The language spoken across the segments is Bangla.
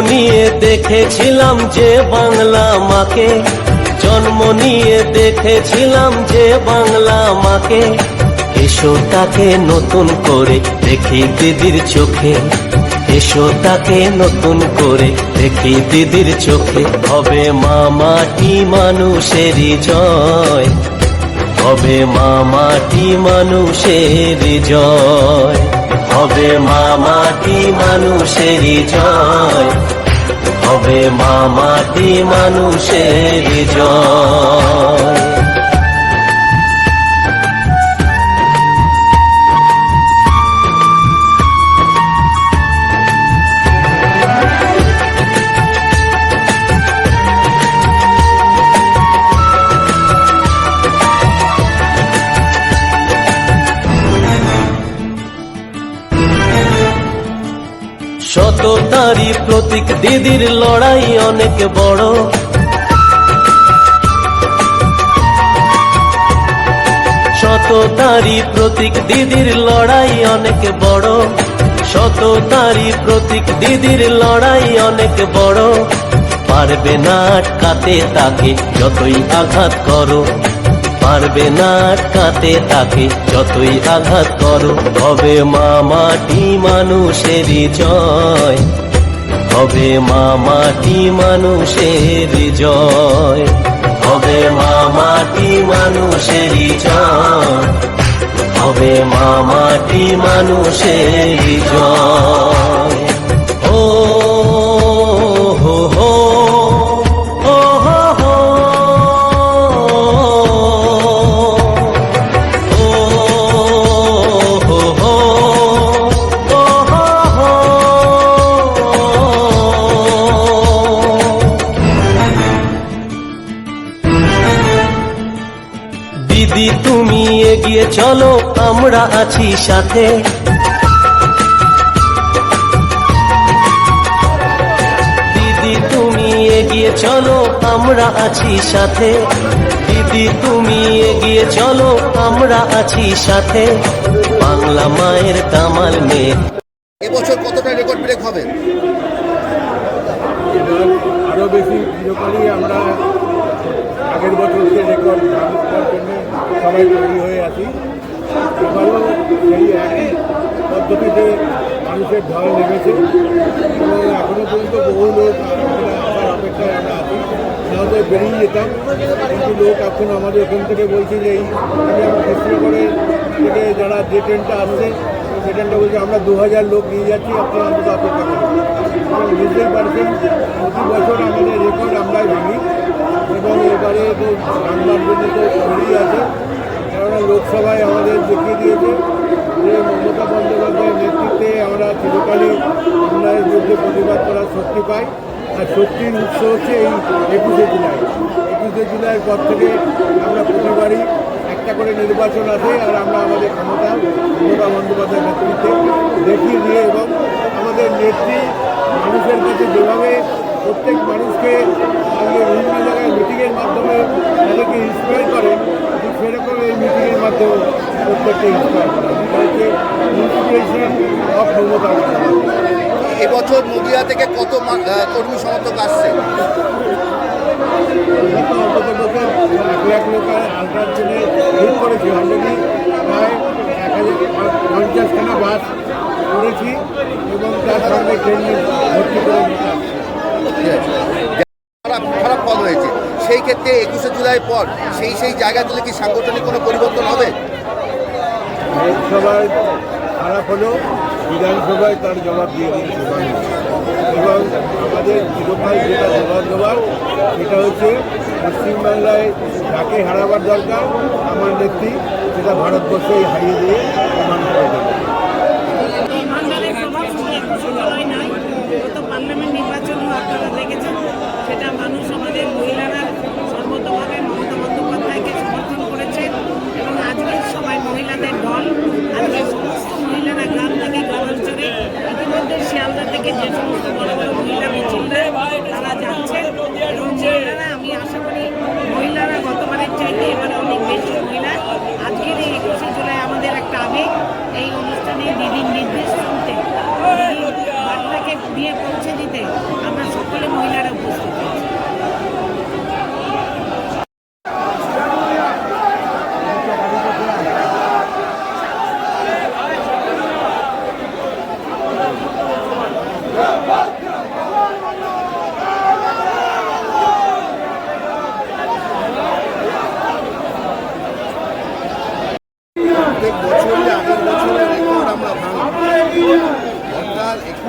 নিয়ে দেখেছিলাম যে বাংলা মাকে। জন্ম নিয়ে দেখেছিলাম যে বাংলা মাকে। এসো তাকে নতুন করে দেখি দিদির চোখে। এসো তাকে নতুন করে দেখি দিদির চোখে। হবে মা মাটি মানুষেরই জয়। হবে মা মাটি মানুষের জয়। হবে মা মাটি মানুষের জয়। হবে মা মাটি মানুষের জয় সততারি প্রতীক দিদির লড়াই অনেক বড়। সততারি প্রতীক দিদির লড়াই অনেক বড়। সততারি প্রতীক দিদির লড়াই অনেক বড়। পারবে না আটকাতে তাকে, যতই আঘাত করো। পারবে না আটকাতে তাকে যতই আঘাত করো হবে মা মাটি মানুষেরই জয় হবে মা মাটি মানুষের জয় হবে মা মাটি মানুষেরই জয় হবে মা মাটি মানুষের জয় ও দিদি তুমি এগিয়ে চলো আমরা আছি সাথে। দিদি তুমি এগিয়ে চলো আমরা আছি সাথে। দিদি তুমি এগিয়ে চলো আমরা আছি সাথে। বাংলা মায়ের কামাল মেয়ে। এবছর কতটা রেকর্ড ব্রেক হবে? আরও বেশি চিরকালই আমরা আগের বছরকে রেকর্ড সবাই তৈরি হয়ে আছি। এবারও সেই একই পদ্ধতিতে মানুষের ঢল নেমেছে। এবং এখনও পর্যন্ত বহু লোক আসার অপেক্ষায় আমরা আছি। নাহলে বেরিয়ে যেতাম। কিন্তু লোক এখন আমাদের এখান থেকে বলছে যে, এই কৃষ্ণনগরের থেকে যারা যে ট্রেনটা আসছে সে ট্রেনটা বলছে, আমরা দু হাজার লোক নিয়ে যাচ্ছি আপনি অন্তত অপেক্ষা করুন। এবং বুঝতেই পারছেন প্রতি বছর আমাদের রেকর্ড আমরাই ভাঙি এবং এবারে তো বাংলার জন্য তো তৈরি আছে, কেননা লোকসভায় আমাদের দেখিয়ে দিয়েছে যে মমতা বন্দ্যোপাধ্যায়ের নেতৃত্বে আমরা চিরকালই অন্যায়ের বিরুদ্ধে প্রতিবাদ করার শক্তি পাই। আর শক্তির উৎস হচ্ছে এই একুশে জুলাই। একুশে জুলাইয়ের পর থেকে আমরা প্রতিবারই একটা করে নির্বাচন আছে আর আমরা আমাদের ক্ষমতা মমতা বন্দ্যোপাধ্যায়ের নেতৃত্বে দেখিয়ে দিয়ে এবং আমাদের নেত্রী মানুষের কাছে যেভাবে প্রত্যেক মানুষকে আজকে বিভিন্ন জায়গায় মিটিংয়ের মাধ্যমে তাদেরকে ইন্সপায়ার করেন ঠিক সেরকম এই মিটিংয়ের মাধ্যমে প্রত্যেককে ইন্সপায়ার করা। এটা হচ্ছে ইন্সপিরেশন অফ মমতা এবছর নদিয়া থেকে কত কর্মী সমর্থক আসছে? গত অন্তত বছর এক লাখ লোক আলট্রার জন্য ঠিক করেছি অলরেডি পঞ্চাশখানা বাস করেছি এবং তার সঙ্গে ট্রেন ভর্তি করে। খারাপ ফল হয়েছে সেই ক্ষেত্রে একুশে জুলাই পর সেই সেই জায়গাগুলো কি সাংগঠনিক কোনো পরিবর্তন হবে? লোকসভায় খারাপ হলেও বিধানসভায় তার জবাব দিয়ে দিয়েছে এবং আমাদের চিরকাল যেটা জবাব দেওয়ার সেটা হচ্ছে পশ্চিমবাংলায় যাকে হারাবার দরকার? আমার নেত্রী সেটা ভারতবর্ষেই হারিয়ে দিয়ে Okay.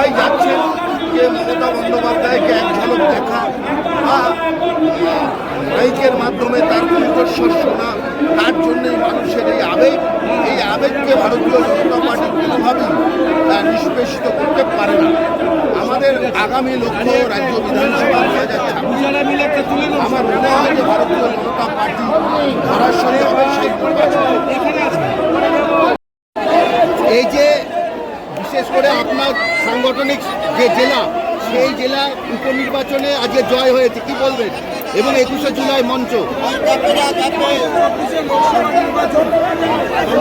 সবাই যাচ্ছেন যে মমতা বন্দ্যোপাধ্যায়কে এক ঝলক দেখা বা মাইকের মাধ্যমে তার কণ্ঠস্বর শোনা, তার জন্যই মানুষের এই আবেগ। এই আবেগকে ভারতীয় জনতা পার্টি কোনোভাবেই নিষ্পেষিত করতে পারে না। আমাদের আগামী লক্ষ্য রাজ্য বিধানসভা দু হাজার ছাব্বিশ। আমার মনে হয় যে ভারতীয় জনতা পার্টি সরাসরি সেই নির্বাচন এই যে বিশেষ করে আপনার সাংগঠনিক যে জেলা, সেই জেলা উপনির্বাচনে আজকে জয় হয়েছে, কি বলবেন? এবং একুশে জুলাই মঞ্চ নদীয়ারও কিছু অংশ নির্বাচন এবং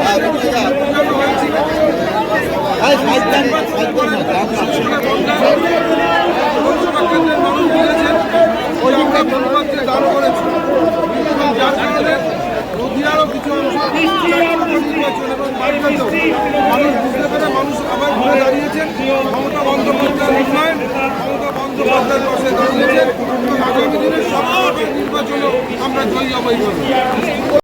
বাড়িতেও মানুষ বুঝতে পেরে মানুষ আবার ঘুরে দাঁড়িয়েছেন মমতা বন্দ্যোপাধ্যায়ের উন্নয়ন বন্দ্যোপাধ্যায়ের পাশে দাঁড়িয়েছেন আগামী আমরা জয়ী হবই